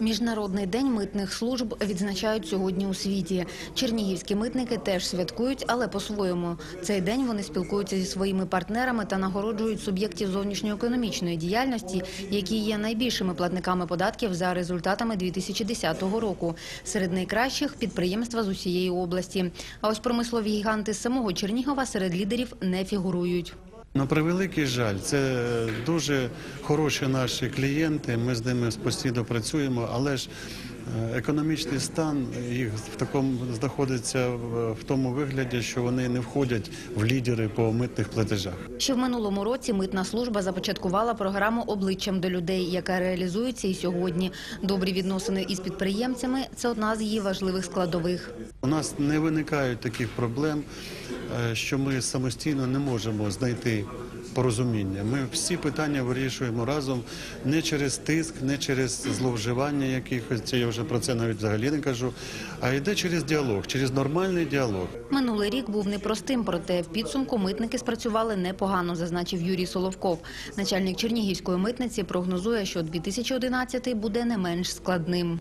Міжнародний день митних служб відзначають сьогодні у світі. Чернігівські митники теж святкують, але по-своєму. Цей день вони спілкуються зі своїми партнерами та нагороджують суб'єктів зовнішньоекономічної діяльності, які є найбільшими платниками податків за результатами 2010 року. Серед найкращих підприємства з усієї області. А ось промислові гіганти самого Чернігова серед лідерів не фігурують. На превеликий жаль, це дуже хороші наші клієнти. Ми з ними постійно працюємо, але ж економічний стан їх в такому знаходиться в в тому вигляді, що вони не входять в лідери по митних платежах. Ще в минулому році митна служба започаткувала програму обличчям до людей, яка реалізується і сьогодні. Добрі відносини із підприємцями це одна з її важливих складових. У нас не виникають таких проблем, е, що ми самостійно не можемо знайти порозуміння. Ми всі питання вирішуємо разом не через тиск, не через зловживання якихось. Це я вже про це навіть взагалі не кажу. А йде через діалог, через нормальний діалог. Минулий рік був непростим, проте в підсумку митники спрацювали непогано, зазначив Юрій Соловков. Начальник Чернігівської митниці прогнозує, що 2011 буде не менш складним.